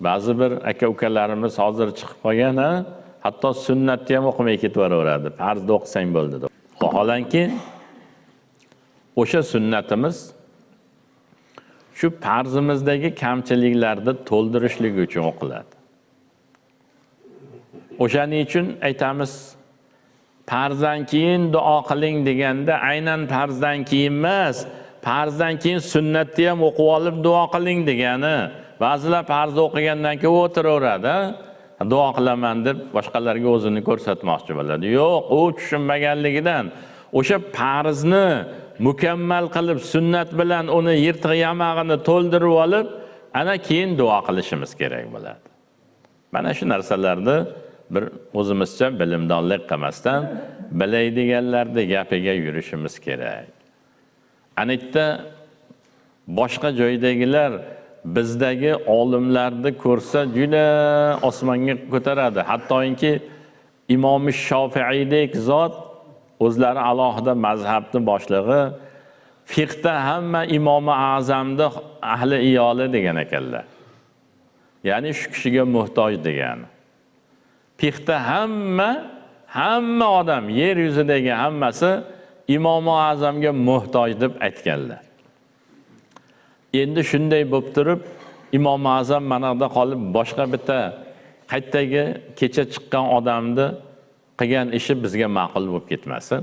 ba'zi bir aka ukalarimiz hozir chiqib qolgan ha? Hatto sunnatni ham o'qimay yuboraveradi. farzni o'qisang bo'ldi deb. Vaholanki o'sha sunnatimiz shu farzimizdagi kamchiliklarni to'ldirishlik uchun o'qiladi. O'shaning uchun aytamiz farzdan keyin duo qiling deganda aynan farzdan keyin emas farzdan keyin sunnatni ham o'qib olib duo qiling degani ba'zilar farzni o'qigandan keyin o'tiraveradi duo qilaman deb boshqalarga o'zini ko'rsatmoqchi bo'ladi yo'q u tushunmaganligidan o'sha farzni mukammal qilib sunnat bilan uni yirtiq yamag'ini to'ldirib olib ana keyin duo qilishimiz kerak bo'ladi. Mana shu narsalarni bir o'zimizcha bilimdonlik qilmasdan biladiganlarni gapiga yurishimiz kerak. Ana yerda boshqa joydagilar bizdagi olimlarni ko'rsa juda osmonga ko'taradi. Hattoki imomi shofiiydek zot o'zlari alohida mazhabni boshlig'i fiqda hamma imomi azamni ahli iyoli degan ekanlar. Ya'ni shu kishiga muhtoj degani fiqda hamma hamma odam yer yuzidagi hammasi imomi azamga muhtoj deb aytganlar. Endi shunday bo'lib turib imom azam mana qolib boshqa bitta qayerdagi kecha chiqqan odamni qilgan ishi bizga ma'qul bo'lib ketmasin.